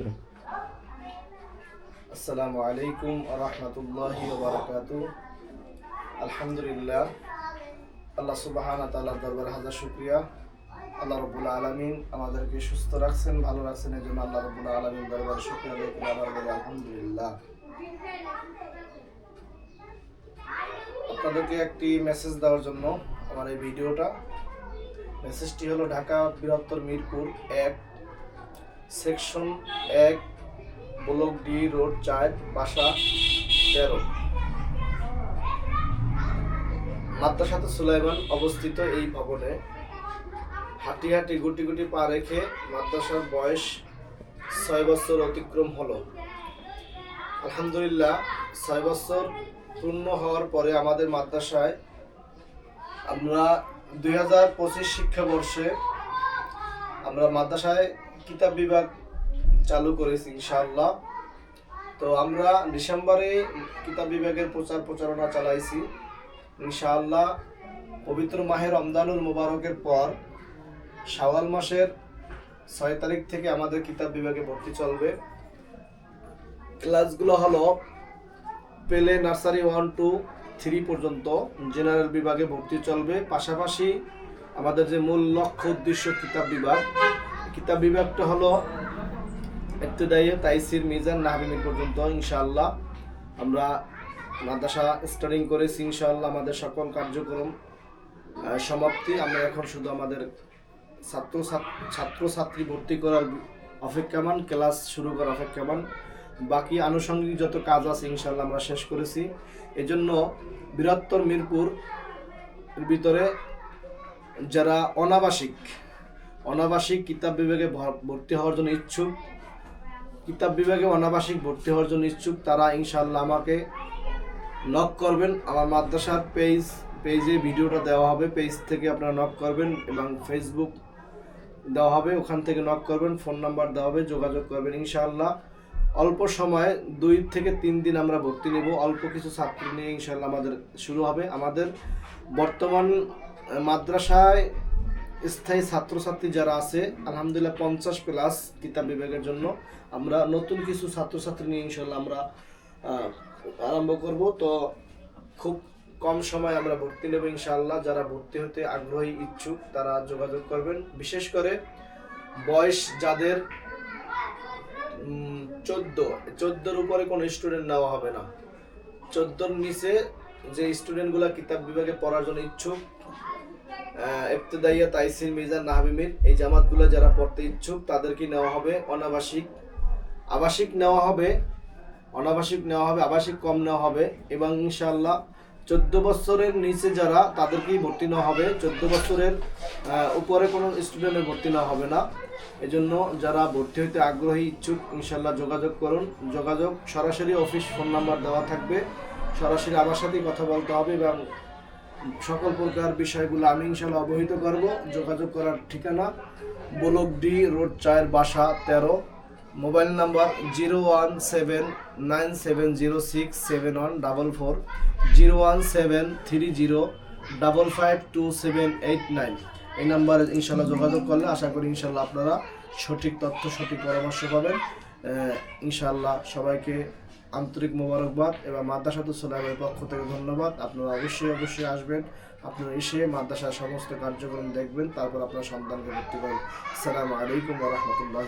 শুরু আসসালামু আলাইকুম রহমতুল্লাহি আলহামদুলিল্লাহ, আল্লাহ সুবাহানা তাআলার দরবার হাজার শুক্রিয়া। আল্লাহ রবুল আলমিন আমাদেরকে সুস্থ রাখছেন, ভালো রাখছেন, এই জন্য আল্লাহ রবুল আলমিন দরবার শুক্রিয়া আলহামদুলিল্লাহ। আপনাদেরকে একটি মেসেজ দেওয়ার জন্য আমার এই ভিডিওটা। মেসেজটি হলো ঢাকা বৃহত্তর মিরপুর এক সেকশন এক, ব্লক ডি, রোড চার, বাসা তেরো। মাদ্রাসাতে সুলাইমান অবস্থিত এই ভবনে হাঁটি হাঁটি গুটি গুটি পা রেখে মাদ্রাসার বয়স ছয় বছর অতিক্রম হলো। আলহামদুলিল্লাহ, ছয় বছর পূর্ণ হওয়ার পরে আমাদের মাদ্রাসায় আমরা দুই হাজার পঁচিশ শিক্ষাবর্ষে আমরা মাদ্রাসায় কিতাব বিভাগ চালু করেছি, ইনশাআল্লাহ। তো আমরা ডিসেম্বরে কিতাব বিভাগের প্রচার প্রচারণা চালাইছি। ইনশাআল্লাহ পবিত্র মাহে রমদানুল মোবারকের পর শাওয়াল মাসের ছয় তারিখ থেকে আমাদের কিতাব বিভাগে ভর্তি চলবে। ক্লাসগুলো হলো play nursery one, two, three পর্যন্ত জেনারেল বিভাগে ভর্তি চলবে। পাশাপাশি আমাদের যে মূল লক্ষ্য, উদ্দেশ্য কিতাব বিভাগ কিতাব বিভাগটা হলো ইবতদাইয়ে তাইসির মিজান নাহবিমির পর্যন্ত, ইনশাআল্লাহ। আমরা মাদ্রাসা স্টার্টিং করেছি, ইনশাআল্লাহ আমাদের সকল কার্যক্রম সমাপ্তি। আমরা এখন শুধু আমাদের ছাত্র ছাত্র ছাত্রী ভর্তি করার অপেক্ষামান ক্লাস শুরু করার অপেক্ষামান বাকি আনুষঙ্গিক যত কাজ আছে, ইনশাআল্লাহ আমরা শেষ করেছি। এজন্য বৃহত্তর মিরপুর ভিতরে যারা অনাবাসিক অনাবাসিক কিতাব বিভাগে ভর- ভর্তি হওয়ার জন্য ইচ্ছুক। কিতাব বিভাগে অনাবাসিক ভর্তি হওয়ার জন্য ইচ্ছুক, তারা ইনশাল্লাহ আমাকে নক করবেন। আমার মাদ্রাসার পেজ পেজে ভিডিওটা দেওয়া হবে। পেজ থেকে আপনারা নক করবেন এবং ফেসবুক দেওয়া হবে। ওখান থেকে নক করবেন ফোন নাম্বার দেওয়া হবে, যোগাযোগ করবেন। ইনশাআল্লাহ অল্প সময়ে দুই থেকে তিন দিন আমরা ভর্তি নেব। অল্প কিছু ছাত্র নিয়ে ইনশাআল্লাহ আমাদের শুরু হবে। আমাদের বর্তমান মাদ্রাসায় স্থায়ী ছাত্রছাত্রী যারা আছে, আলহামদুলিল্লাহ পঞ্চাশ প্লাস কিতাব বিভাগের জন্য আমরা নতুন কিছু ছাত্রছাত্রী নিয়ে ইনশাল্লাহ আমরা আরম্ভ করব। তো খুব কম সময় আমরা ভর্তি নেব ইনশাআল্লাহ। যারা ভর্তি হতে আগ্রহী ইচ্ছুক, তারা যোগাযোগ করবেন। বিশেষ করে বয়স যাদের চোদ্দ, চোদ্দোর উপরে কোনো স্টুডেন্ট নেওয়া হবে না। চোদ্দোর নিচে যে স্টুডেন্টগুলো কিতাব বিভাগে পড়ার জন্য ইচ্ছুক ইবতদাইয়া তাইসির মিজান নাহবিমির এই জামাতগুলো যারা পড়তে ইচ্ছুক, তাদেরকে নেওয়া হবে অনাবাসিক। আবাসিক নেওয়া হবে, অনাবাসিক নেওয়া হবে, আবাসিক কম নেওয়া হবে এবং ইনশাআল্লাহ চোদ্দ বছরের নিচে যারা, তাদেরকেই ভর্তি নেওয়া হবে। চোদ্দ বছরের উপরে কোনো স্টুডেন্টের ভর্তি নেওয়া হবে না। এজন্য যারা ভর্তি হইতে আগ্রহী ইচ্ছুক ইনশাল্লাহ যোগাযোগ করুন। যোগাযোগ সরাসরি অফিস ফোন নাম্বার দেওয়া থাকবে। সরাসরি আমার সাথেই কথা বলতে হবে এবং সকল প্রকার বিষয়গুলো আমি ইনশাল্লাহ অবহিত করব। যোগাযোগ করার ঠিকানা ব্লক ডি রোড চায়ের বাসা তেরো, mobile number zero one seven nine seven zero six seven one double four, zero one seven three zero double five two seven eight nine. এই নাম্বারে ইনশাল্লাহ যোগাযোগ করলে আশা করি ইনশাল্লাহ আপনারা সঠিক তথ্য, সঠিক পরামর্শ পাবেন। ইনশাল্লাহ সবাইকে আন্তরিক মোবারকবাদ এবং মাদ্রাসাতুল সালামের পক্ষ থেকে ধন্যবাদ। আপনারা অবশ্যই অবশ্যই আসবেন। আপনারা এসে মাদ্রাসার সমস্ত কার্যক্রম দেখবেন, তারপর আপনার সন্তানকে ভর্তি করেন। সালামু আলাইকুম রহমতুল্লাহ